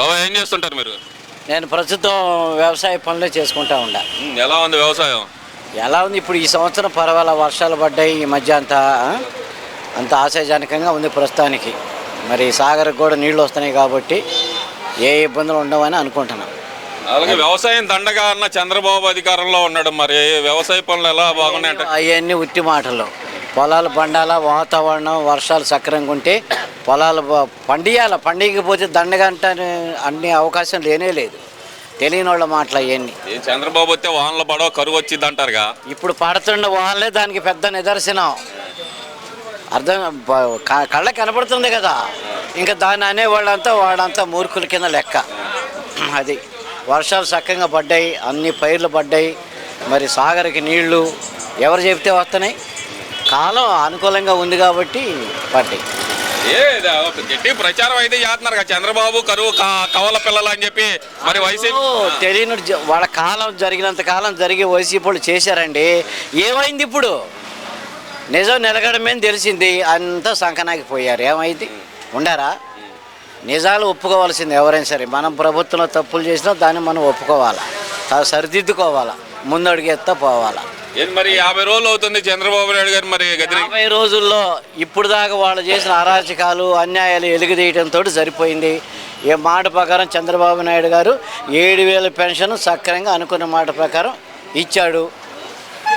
బాబా ఏం చేస్తుంటారు మీరు? నేను ప్రస్తుతం వ్యవసాయ పనులే చేసుకుంటా ఉండా. ఉమ్, ఎలా ఉంది వ్యవసాయం? ఎలా ఉంది? ఇప్పుడు ఈ సంవత్సరం పర్వాల వర్షాలు పడ్డాయి ఈ మధ్య అంతా ఆ? అంత ఆశాజనకంగా ఉంది ప్రస్తుతానికి. మరి సాగర్కి కూడా నీళ్ళు వస్తున్నాయి కాబట్టి ఏ ఇబ్బందులు ఉండవని అనుకుంటున్నాను అలాగే వ్యవసాయం దండగా అన్న చంద్రబాబు అధికారంలో ఉన్నాడు మరి. వ్యవసాయ పనులు ఎలా బాగున్నాయంట? అవన్నీ ఉత్తి మాటలు. పొలాలు పండాల వాతావరణం వర్షాలు సక్రంగా ఉంటే పొలాలు పండియాల. పండియకపోతే దండగంట అన్ని అవకాశం లేనే లేదు. తెలియని వాళ్ళ మాటలు అవన్నీ చంద్రబాబు వస్తే వానలు పడవ కరువు వచ్చింది అంటారుగా. ఇప్పుడు పడుతున్న వాళ్ళే దానికి పెద్ద నిదర్శనం. అర్థం బ- క- కళ్ళకి కనపడుతుంది కదా. ఇంకా దాన్ని అనేవాళ్ళంతా వాడంతా మూర్ఖుల కింద లెక్క. అది వర్షాలు చక్కగా పడ్డాయి అన్ని పైర్లు పడ్డాయి. మరి సాగర్కి నీళ్ళు ఎవరు చెప్తే వస్తున్నాయి? కాలం అనుకూలంగా ఉంది కాబట్టి ఒక గట్టి ప్రచారం అయితే చేస్తున్నారు కదా చంద్రబాబు కరువు కవల పిల్లలు అని చెప్పి. మరి వైసీపీ తెలియని వాళ్ళ కాలం జరిగినంత కాలం జరిగి వైసీపీ వాళ్ళు చేశారండి. ఏమైంది ఇప్పుడు? నిజం నిలగడమేని తెలిసింది. అంతా సంకనాకి పోయారు ఏమైంది? ఉండారా? నిజాలు ఒప్పుకోవాల్సింది ఎవరైనా సరే. మనం ప్రభుత్వంలో తప్పులు చేసినా దాన్ని మనం ఒప్పుకోవాలా. సరిదిద్దుకోవాలా. ముందడుగు ఎత్తా పోవాలా. ఏంది మరి యాభై రోజులు అవుతుంది చంద్రబాబు నాయుడు గారు మరి గదిరి యాభై రోజుల్లో ఇప్పుడు దాకా వాళ్ళు చేసిన అరాచకాలు అన్యాయాలు ఎలుగుదీయడంతో సరిపోయింది. ఏ మాట ప్రకారం చంద్రబాబు నాయుడు గారు ఏడు వేల పెన్షన్ సక్రంగా అనుకున్న మాట ప్రకారం ఇచ్చాడు.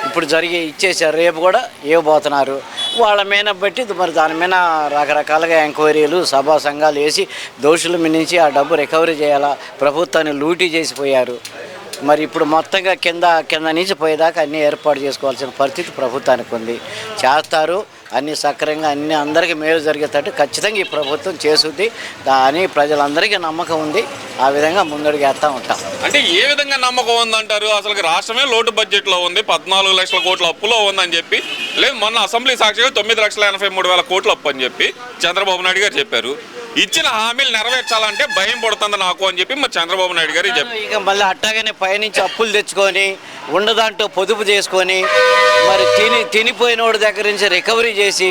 ఇప్పుడు జరిగి ఇచ్చేసారు రేపు కూడా ఇవ్వబోతున్నారు. వాళ్ళ మీద బట్టి మరి దాని మీద రకరకాలుగా ఎంక్వైరీలు సభా సంఘాలు వేసి దోషుల మీద నుంచి ఆ డబ్బు రికవరీ చేయాలా? ప్రభుత్వాన్ని లూటీ చేసిపోయారు. మరి ఇప్పుడు మొత్తంగా కింద కింద నుంచి పోయేదాకా అన్నీ ఏర్పాటు చేసుకోవాల్సిన పరిస్థితి ప్రభుత్వానికి ఉంది. చేస్తారు. అన్ని సక్రమంగా అన్ని అందరికీ మేలు జరిగేటట్టు ఖచ్చితంగా ఈ ప్రభుత్వం చేస్తుంది. అని ప్రజలందరికీ నమ్మకం ఉంది. ఆ విధంగా ముందడుగేస్తూ ఉంటాం. అంటే ఏ విధంగా నమ్మకం ఉందంటారు? అసలు రాష్ట్రమే లోటు బడ్జెట్లో ఉంది. పద్నాలుగు లక్షల కోట్ల అప్పులో ఉందని చెప్పి లేదు మొన్న అసెంబ్లీ సాక్షిగా తొమ్మిది లక్షల ఎనభై మూడు వేల కోట్ల అప్పు అని చెప్పి చంద్రబాబు నాయుడు గారు చెప్పారు. ఇచ్చిన హామీలు నెరవేర్చాలంటే భయం పడుతుంది నాకు అని చెప్పి మరి చంద్రబాబు నాయుడు గారు చెప్పి ఇక మళ్ళీ అట్టాగానే పైనుంచి అప్పులు తెచ్చుకొని ఉండదాంట్లో పొదుపు చేసుకొని మరి తిని తినిపోయిన వాడి దగ్గర నుంచి రికవరీ చేసి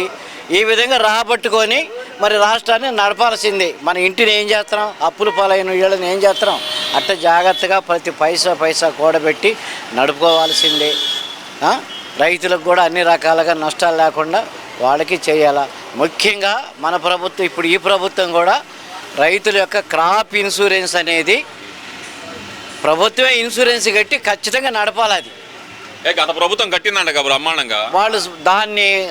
ఈ విధంగా రాబట్టుకొని మరి రాష్ట్రాన్ని నడపాల్సింది. మన ఇంటిని ఏం చేస్తున్నాం? అప్పుల పాలైన వీళ్ళని ఏం చేస్తున్నాం? అట్ట జాగ్రత్తగా ప్రతి పైసా పైసా కూడబెట్టి నడుపుకోవాల్సిందే. రైతులకు కూడా అన్ని రకాలుగా నష్టాలు లేకుండా వాళ్ళకి చేయాలా? ముఖ్యంగా మన ప్రభుత్వం ఇప్పుడు ఈ ప్రభుత్వం కూడా రైతుల యొక్క క్రాప్ ఇన్సూరెన్స్ అనేది ప్రభుత్వమే ఇన్సూరెన్స్ కట్టి ఖచ్చితంగా నడపాలి అది. గత ప్రభుత్వం కట్టిందంట కదా బ్రహ్మాండంగా? వాళ్ళు దాన్ని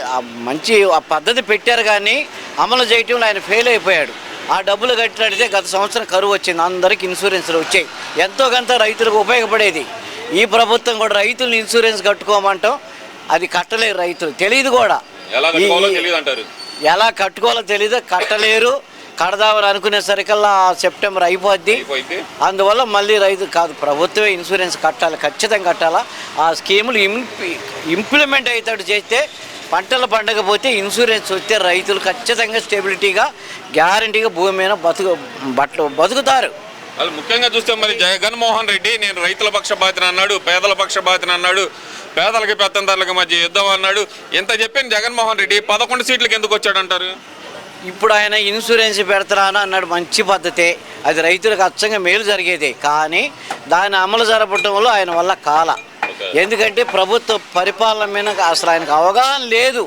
మంచి ఆ పద్ధతి పెట్టారు కానీ అమలు చేయటంలో ఆయన ఫెయిల్ అయిపోయాడు. ఆ డబ్బులు కట్టినట్టయితే గత సంవత్సరం కరువు వచ్చింది. అందరికి ఇన్సూరెన్స్లు వచ్చాయి. ఎంతో కొంత రైతులకు ఉపయోగపడేది. ఈ ప్రభుత్వం కూడా రైతులు ఇన్సూరెన్స్ కట్టుకోమంటాం. అది కట్టలేరు రైతులు. తెలియదు కూడా. ఎలా కట్టుకోవాలో తెలియదు అంటారు. ఎలా కట్టుకోవాలో తెలియదు కట్టలేరు. కడదామని అనుకునేసరికల్లా సెప్టెంబర్ అయిపోద్ది. అందువల్ల మళ్ళీ రైతు కాదు ప్రభుత్వమే ఇన్సూరెన్స్ కట్టాలి ఖచ్చితంగా కట్టాలా. ఆ స్కీములు ఇంప్లి ఇంప్లిమెంట్ అయ్యేటట్టు చేస్తే పంటలు పండకపోతే ఇన్సూరెన్స్ వస్తే రైతులు ఖచ్చితంగా స్టెబిలిటీగా గ్యారంటీగా భూమి మీద బతుకు బట్టలు బతుకుతారు. వాళ్ళు ముఖ్యంగా చూస్తే మరి జగన్మోహన్ రెడ్డి నేను రైతుల పక్షపాతిని అన్నాడు పేదల పక్షపాతిని అన్నాడు పేదలకి పెత్తందారులకి మధ్య యుద్ధం అన్నాడు. ఇంత చెప్పిన జగన్మోహన్ రెడ్డి పదకొండు సీట్లకు ఎందుకు వచ్చాడంటారు ఇప్పుడు ఆయన ఇన్సూరెన్స్ పెడతాను అన్నాడు మంచి పద్ధతే. అది రైతులకు అచ్చంగా మేలు జరిగేది. కానీ దాని అమలు జరపడంలో ఆయన వల్ల కాల. ఎందుకంటే ప్రభుత్వ పరిపాలన మీద అసలు ఆయనకు అవగాహన లేదు.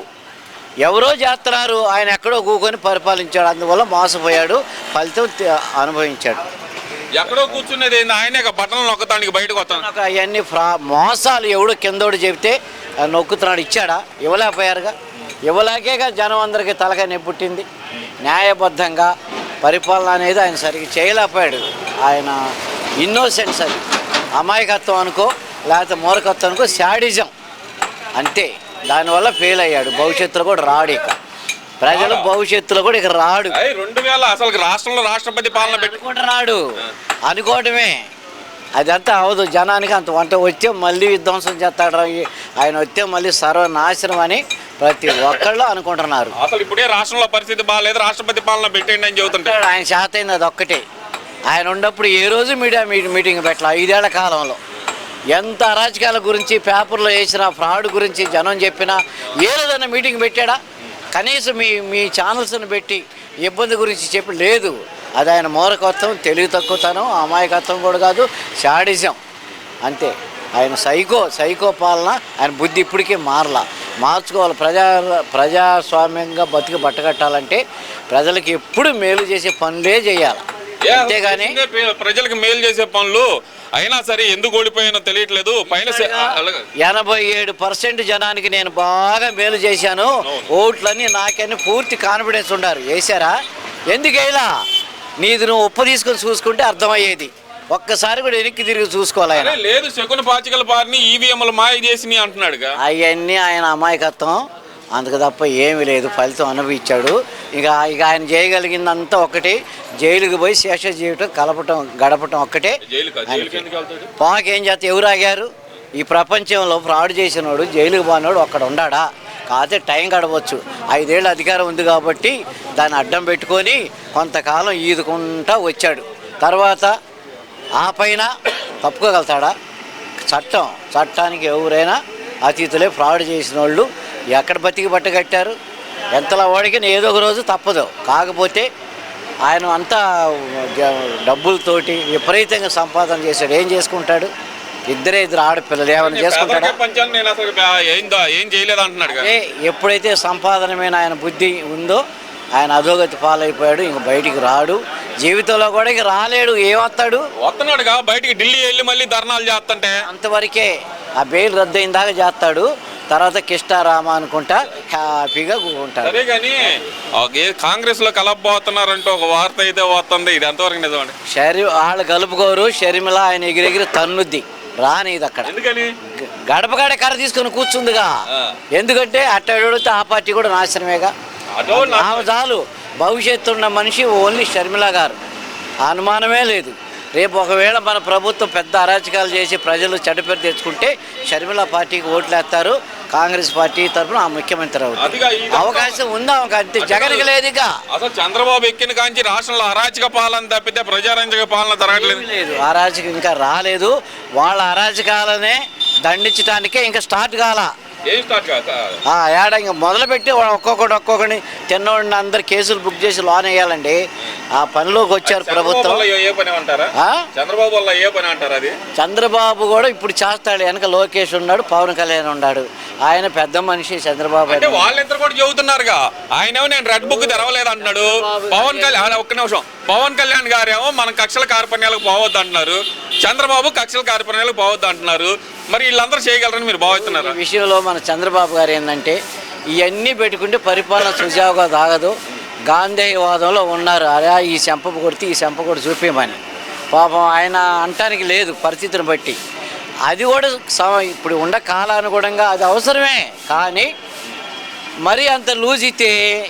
ఎవరో చేస్తున్నారు ఆయన ఎక్కడో కూకొని పరిపాలించాడు. అందువల్ల మోసపోయాడు. ఫలితం అనుభవించాడు. ఎక్కడో కూర్చున్నది ఏంది? ఆయనే ఇక బట్టలు నొక్కతానికి బయటకు వస్తాను అవన్నీ ఫ్రా మోసాలు ఎవడు కిందోడు చెబితే నొక్కుతున్నాడు ఇచ్చాడా? ఇవ్వలేకపోయారుగా. ఇవ్వలేకే జనం అందరికీ తలకాయ పుట్టింది. న్యాయబద్ధంగా పరిపాలన అనేది ఆయన సరిగ్గా చేయలేకపోయాడు. ఆయన ఇన్నోసెన్స్ అది. అమాయకత్వం అనుకో లేకపోతే మూర్ఖత్వం అనుకో శాడిజం. అంతే. దానివల్ల ఫెయిల్ అయ్యాడు. భవిష్యత్తులో కూడా రాడు ఇక. ప్రజలు భవిష్యత్తులో కూడా ఇక రాడు. రెండు వేల అసలు రాష్ట్రంలో రాష్ట్రపతి పాలన పెట్టి అనుకుంటున్నాడు అనుకోవటమే. అదంతా అవదు. జనానికి అంత వంట వచ్చే మళ్ళీ విధ్వంసం చేస్తాడు ఆయన వస్తే మళ్ళీ సర్వనాశనం అని ప్రతి ఒక్కళ్ళు అనుకుంటున్నారు. అసలు ఇప్పుడే రాష్ట్రంలో పరిస్థితి బాగాలేదు రాష్ట్రపతి పాలన పెట్టండి అని చెబుతుంటారు ఆయన చేత అయింది అది ఒక్కటే. ఆయన ఉన్నప్పుడు ఏ రోజు మీడియా మీటింగ్ పెట్టాల? ఐదేళ్ళ కాలంలో. ఎంత అరాచకాల గురించి పేపర్లో వేసిన ఫ్రాడ్ గురించి జనం చెప్పినా ఏ రోజైనా మీటింగ్ పెట్టాడా? కనీసం మీ మీ ఛానల్స్ని పెట్టి ఇబ్బంది గురించి చెప్పి లేదు. అది ఆయన మూరకత్వం తెలివి తక్కువతనం అమాయకత్వం కూడా కాదు షాడిజం అంతే. ఆయన సైకో సైకో పాలన ఆయన బుద్ధి ఇప్పటికీ మారలా. మార్చుకోవాలి. ప్రజా ప్రజాస్వామ్యంగా బతికి బట్టగట్టాలంటే ప్రజలకు ఎప్పుడు మేలు చేసే పనులే చేయాలి. అంతేగాని ప్రజలకు మేలు చేసే పనులు అయినా సరే ఎందుకు ఓడిపోయానో తెలియట్లేదు. పైన. ఎనభై ఏడు పర్సెంట్ జనానికి నేను బాగా మేలు చేశాను. ఓట్లన్నీ నాకని పూర్తి కాన్ఫిడెన్స్ ఉండారు. వేశారా ఎందుకు వేయలా? నీది నువ్వు ఉప్పు తీసుకొని చూసుకుంటే అర్థమయ్యేది. ఒక్కసారి కూడా వెనక్కి తిరిగి చూసుకోవాలి ఆయన. లేదు శకున పాచికల పారిని ఈవీఎంలు మాయ చేసి అంటున్నాడుగా. అవన్నీ ఆయన అమాయకత్వం. అందుకు తప్ప ఏమీ లేదు ఫలితం అనుభవించాడు. ఇక ఇక ఆయన చేయగలిగిందంతా ఒకటి జైలుకి పోయి శేష జీవితం కలపటం గడపటం ఒక్కటే. పాక్ ఏం చేస్తే ఎవరు ఆగారు? ఈ ప్రపంచంలో ఫ్రాడ్ చేసినోడు జైలుకు పోయినోడు అక్కడ ఉండాడా? కాకపోతే టైం గడవచ్చు. ఐదేళ్ళు అధికారం ఉంది కాబట్టి దాన్ని అడ్డం పెట్టుకొని కొంతకాలం ఈదుకుంటా వచ్చాడు. తర్వాత ఆ పైన తప్పుకోగలుగుతాడా? చట్టం చట్టానికి ఎవరైనా అతీతులే ఫ్రాడ్ చేసిన వాళ్ళు ఎక్కడ బతికి బట్ట కట్టారు? ఎంతలా వాడికి ఏదో ఒక రోజు తప్పదు. కాకపోతే ఆయన అంతా డబ్బులతోటి విపరీతంగా సంపాదన చేశాడు. ఏం చేసుకుంటాడు? ఇద్దరే ఇద్దరు ఆడపిల్లలు. ఏమైనా చేసుకుంటాడా? ఎప్పుడైతే సంపాదన మీద ఆయన బుద్ధి ఉందో ఆయన అధోగతి పాలైపోయాడు ఇంక బయటికి రాడు. జీవితంలో కూడా ఇంక రాలేడు. ఏమొస్తాడు వస్తున్నాడుగా బయటికి ఢిల్లీ వెళ్ళి మళ్ళీ ధర్నాలు చేస్తుంటే. అంతవరకే ఆ బెయిల్ రద్దు అయిన దాకా చేస్తాడు. తర్వాత కిష్టారామ అనుకుంటా హ్యాపీగా ఉంటాడు సరే కానీ కాంగ్రెస్లో కలపబోతున్నారంటే ఒక వార్త అయితే వస్తుంది. ఇది ఎంతవరకు నిజమండి? షరి వాళ్ళు కలుపుకోరు షర్మిల ఆయన ఎగిరెగిరి తన్నుద్ది. రానిది అక్కడ. ఎందుకని? గ- గడపగాడ కర్ర తీసుకొని కూర్చుందిగా. ఎందుకంటే అట్టడితే ఆ పార్టీ కూడా నాశనమేగా. ఆమె చాలు. భవిష్యత్తు ఉన్న మనిషి ఓన్లీ షర్మిల గారు. అనుమానమే లేదు. రేపు ఒకవేళ మన ప్రభుత్వం పెద్ద అరాచకాలు చేసి ప్రజలు చెడ్డపేరు తెచ్చుకుంటే షర్మిల పార్టీకి ఓట్లు వేస్తారు. కాంగ్రెస్ పార్టీ తరఫున ఆ ముఖ్యమంత్రి అవుతుంది అవకాశం ఉందా ఒక అంతే జగన్కి లేదుగా అసలు చంద్రబాబు ఎక్కిన కాంచి రాష్ట్రంలో అరాచక పాలన తప్పితే ప్రజారంజక పాలన జరగట్లేదు. లేదు. అరాచకం ఇంకా రాలేదు. వాళ్ళ అరాచకాలనే దండించడానికే ఇంకా స్టార్ట్ కాల. ఏడ ఇంకా మొదలుపెట్టి ఒక్కొక్కటి ఒక్కొక్కడిని తిన్నోడిని అందరు కేసులు బుక్ చేసి లోన్ వేయాలండి. ఆ పనిలోకి వచ్చారు ప్రభుత్వం? చంద్రబాబు ఏ పని అంటారు అది? చంద్రబాబు కూడా ఇప్పుడు చేస్తాడు. వెనక లోకేష్ ఉన్నాడు పవన్ కళ్యాణ్ ఉన్నాడు. ఆయన పెద్ద మనిషి చంద్రబాబు అంటే ఆయన. వాళ్ళిద్దరు కూడా చెబుతున్నారుగా. ఆయనేమో నేను రెడ్ బుక్ తెరవలేదు అంటున్నాడు పవన్ కళ్యాణ్ ఒక్క నిమిషం. పవన్ కళ్యాణ్ గారేమో మన కక్షల కార్పణ్యాలకు పోవద్దు అంటున్నారు. చంద్రబాబు కక్షల కార్పణ్యాలకు పోవద్దు అంటున్నారు. మరి వీళ్ళందరూ చేయగలరని మీరు భావిస్తున్నారు? ఈ విషయంలో మన చంద్రబాబు గారు ఏంటంటే ఇవన్నీ పెట్టుకుంటే పరిపాలన సుజావుగా తాగదు గాంధేయవాదంలో ఉన్నారు. అరే ఈ చెంప కొడితే ఈ చెంప కొడి చూపించమని పాపం ఆయన అంటానికి లేదు పరిస్థితిని బట్టి. అది కూడా సమ ఇప్పుడు ఉండ కాలానుగుణంగా అది అవసరమే. కానీ మరి అంత లూజ్ ఇస్తే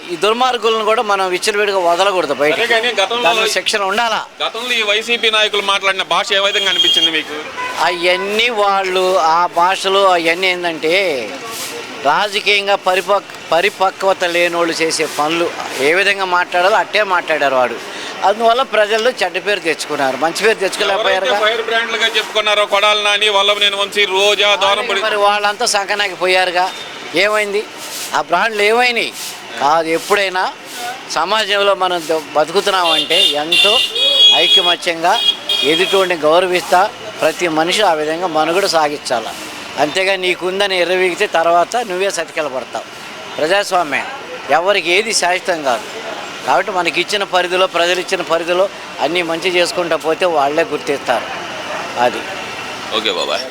ఈ దుర్మార్గులను కూడా మనం విచ్చలవిడిగా వదలకూడదు బయట కానీ గతంలో శిక్షణ ఉండాలా? గతంలో ఈ వైసీపీ నాయకులు మాట్లాడిన భాష ఏ విధంగా అనిపించింది మీకు? అవన్నీ వాళ్ళు ఆ భాషలో అవన్నీ ఏంటంటే రాజకీయంగా పరిపక్ పరిపక్వత లేనోళ్ళు చేసే పనులు ఏ విధంగా మాట్లాడాలో అట్టే మాట్లాడారు వాడు. అందువల్ల ప్రజల్లో చెడ్డ పేరు తెచ్చుకున్నారు. మంచి పేరు తెచ్చుకోలేకపోయారు ఎవరైతే ఫైర్ బ్రాండ్లుగా చెప్పుకున్నారో కొడాలి నాని వల్ల నేను వంశీ రోజా మరి వాళ్ళంతా సంకనాకి పోయారుగా? ఏమైంది? ఆ బ్రాండ్లు ఏమైనాయి? కాదు ఎప్పుడైనా సమాజంలో మనం బతుకుతున్నామంటే ఎంతో ఐక్యమత్యంగా ఎదుటిని గౌరవిస్తా ప్రతి మనిషి ఆ విధంగా మనుగడ సాగించాలి? అంతేగా నీకుందని ఎర్రవీగితే తర్వాత నువ్వే సతికెల పడతావు. ప్రజాస్వామ్యం ఎవరికి ఏది శాశ్వతం కాదు. కాబట్టి మనకి ఇచ్చిన పరిధిలో ప్రజలు ఇచ్చిన పరిధిలో అన్నీ మంచి చేసుకుంటా పోతే వాళ్ళే గుర్తిస్తారు. అది. ఓకే బాబాయ్.